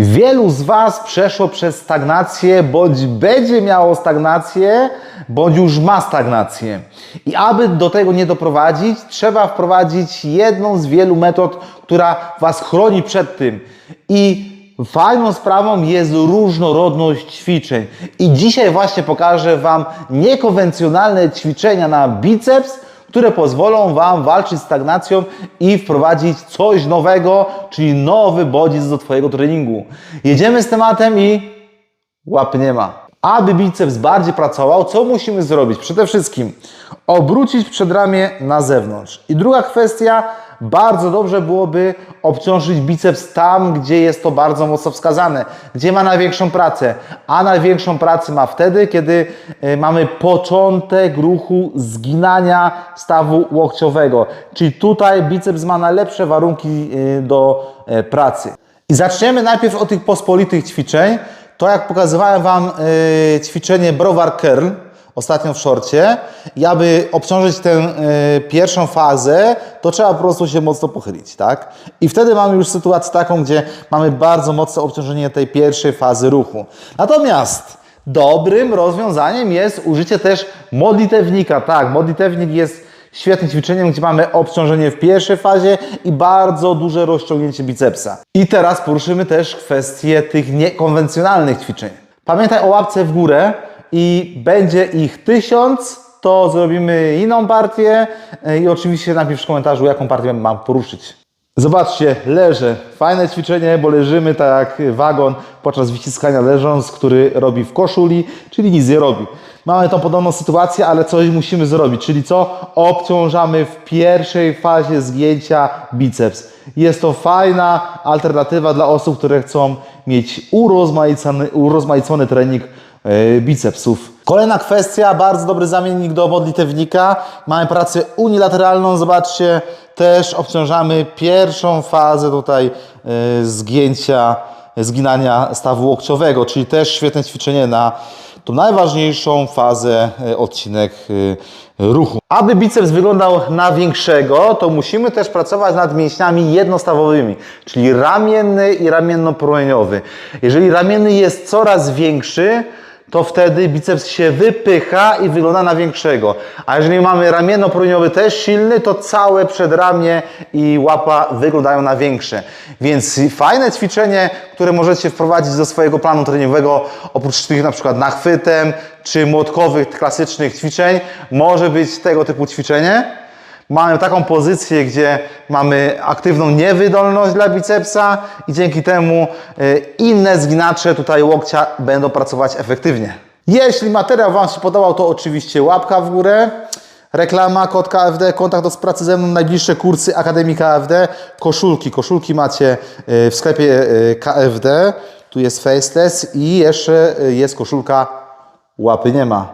Wielu z Was przeszło przez stagnację, bądź będzie miało stagnację, bądź już ma stagnację. I aby do tego nie doprowadzić, trzeba wprowadzić jedną z wielu metod, która Was chroni przed tym. I Fajną sprawą jest różnorodność ćwiczeń. I dzisiaj właśnie pokażę Wam niekonwencjonalne ćwiczenia na biceps, które pozwolą Wam walczyć z stagnacją i wprowadzić coś nowego, czyli nowy bodziec do Twojego treningu. Jedziemy z tematem i łapy nie ma. Aby biceps bardziej pracował, co musimy zrobić? Przede wszystkim obrócić przedramię na zewnątrz. I druga kwestia, bardzo dobrze byłoby obciążyć biceps tam, gdzie jest to bardzo mocno wskazane, gdzie ma największą pracę. A największą pracę ma wtedy, kiedy y, mamy początek ruchu zginania stawu łokciowego. Czyli tutaj biceps ma najlepsze warunki y, do y, pracy. I zaczniemy najpierw od tych pospolitych ćwiczeń. To jak pokazywałem Wam y, ćwiczenie browar curl ostatnio w szorcie i aby obciążyć tę y, pierwszą fazę, to trzeba po prostu się mocno pochylić, tak? I wtedy mamy już sytuację taką, gdzie mamy bardzo mocne obciążenie tej pierwszej fazy ruchu. Natomiast dobrym rozwiązaniem jest użycie też modlitewnika, tak? Modlitewnik jest świetnym ćwiczeniem, gdzie mamy obciążenie w pierwszej fazie i bardzo duże rozciągnięcie bicepsa. I teraz poruszymy też kwestię tych niekonwencjonalnych ćwiczeń. Pamiętaj o łapce w górę i będzie ich tysiąc, to zrobimy inną partię e, i oczywiście napisz w komentarzu, jaką partię mam poruszyć. Zobaczcie, leżę. Fajne ćwiczenie, bo leżymy tak jak wagon podczas wyciskania leżąc, który robi w koszuli, czyli nic nie robi. Mamy tą podobną sytuację, ale coś musimy zrobić, czyli co? Obciążamy w pierwszej fazie zgięcia biceps. Jest to fajna alternatywa dla osób, które chcą mieć urozmaicony, urozmaicony trening bicepsów. Kolejna kwestia, bardzo dobry zamiennik do modlitewnika. Mamy pracę unilateralną, zobaczcie, też obciążamy pierwszą fazę tutaj e, zgięcia, zginania stawu łokciowego, czyli też świetne ćwiczenie na tą najważniejszą fazę, e, odcinek e, ruchu. Aby biceps wyglądał na większego, to musimy też pracować nad mięśniami jednostawowymi, czyli ramienny i ramienno-promieniowy. Jeżeli ramienny jest coraz większy, to wtedy biceps się wypycha i wygląda na większego. A jeżeli mamy ramienno-promieniowy też silny, to całe przedramię i łapa wyglądają na większe. Więc fajne ćwiczenie, które możecie wprowadzić do swojego planu treningowego, oprócz tych na przykład nachwytem czy młotkowych klasycznych ćwiczeń, może być tego typu ćwiczenie. Mamy taką pozycję, gdzie mamy aktywną niewydolność dla bicepsa i dzięki temu y, inne zginacze tutaj łokcia będą pracować efektywnie. Jeśli materiał Wam się podobał, to oczywiście łapka w górę. Reklama, kod KFD, kontakt do pracy ze mną, najbliższe kursy Akademii KFD, koszulki. Koszulki macie y, w sklepie y, KFD. Tu jest faceless i jeszcze jest koszulka łapy nie ma.